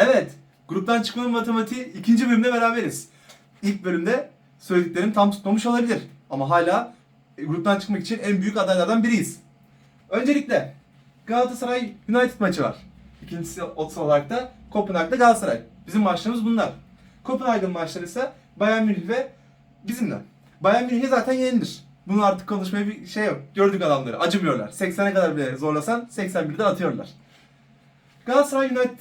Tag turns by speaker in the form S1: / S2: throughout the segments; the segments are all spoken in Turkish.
S1: Evet, gruptan çıkmanın matematiği ikinci bölümde beraberiz. İlk bölümde söylediklerim tam tutmamış olabilir. Ama hala e, gruptan çıkmak için en büyük adaylardan biriyiz. Öncelikle Galatasaray United maçı var. İkincisi otsal olarak da Kopenhag'da Galatasaray. Bizim maçlarımız bunlar. Kopenhag'ın maçları ise Bayern Münih ve bizimle. Bayern Münih'e zaten yenilir. Bunu artık konuşmaya bir şey yok. Gördük adamları. Acımıyorlar. 80'e kadar bile zorlasan 81'de atıyorlar. Galatasaray United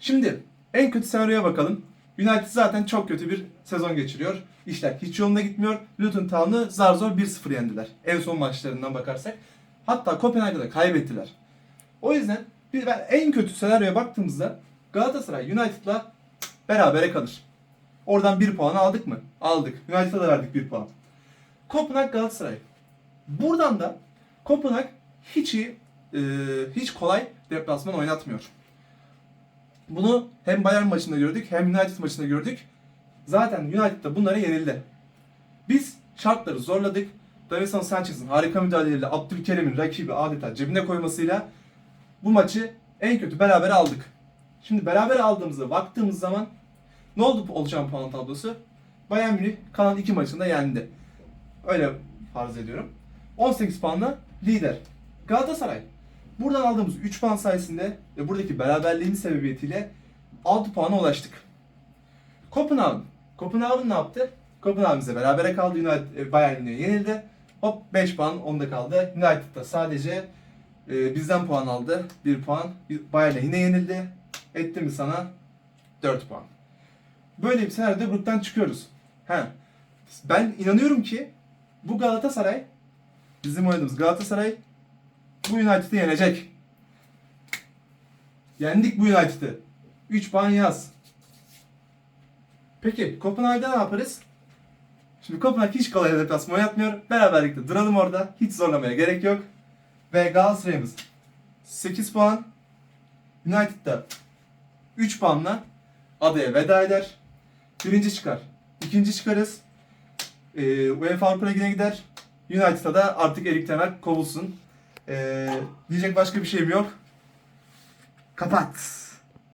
S1: Şimdi en kötü senaryoya bakalım. United zaten çok kötü bir sezon geçiriyor. İşler hiç yolunda gitmiyor. Luton Town'u zar zor 1-0 yendiler. En son maçlarından bakarsak. Hatta Kopenhag'da da kaybettiler. O yüzden bir, ben en kötü senaryoya baktığımızda Galatasaray United'la berabere kalır. Oradan 1 puan aldık mı? Aldık. United'a da verdik 1 puan. Kopenhag Galatasaray. Buradan da Kopenhag hiç iyi, e, hiç kolay deplasman oynatmıyor. Bunu hem Bayern maçında gördük hem United maçında gördük. Zaten United da bunlara yenildi. Biz şartları zorladık. Davinson Sanchez'in harika müdahaleleriyle Abdülkerim'in rakibi adeta cebine koymasıyla bu maçı en kötü beraber aldık. Şimdi beraber aldığımızda baktığımız zaman ne oldu olacağım puan tablosu? Bayern Münih kalan iki maçında yendi. Öyle farz ediyorum. 18 puanla lider. Galatasaray Buradan aldığımız 3 puan sayesinde ve buradaki beraberliğimiz sebebiyetiyle 6 puana ulaştık. Kopenhagen. Kopenhagen ne yaptı? Kopenhagen bize berabere kaldı. United, e, Bayern Münih'e yenildi. Hop 5 puan onda kaldı. United da sadece e, bizden puan aldı. 1 puan. Bayern'e yine yenildi. Etti mi sana? 4 puan. Böyle bir senaryoda gruptan çıkıyoruz. He. Ben inanıyorum ki bu Galatasaray bizim oynadığımız Galatasaray bu United'ı yenecek. Yendik bu United'ı. 3 puan yaz. Peki Kopenhag'da ne yaparız? Şimdi Kopenhag hiç kolay deplasman oynatmıyor. Beraberlikte duralım orada. Hiç zorlamaya gerek yok. Ve Galatasaray'ımız 8 puan. United'da 3 puanla adaya veda eder. Birinci çıkar. ikinci çıkarız. Ee, UEFA Avrupa Ligi'ne gider. United'a da artık Erik Ten Hag kovulsun. Ee, diyecek başka bir şeyim yok. Kapat.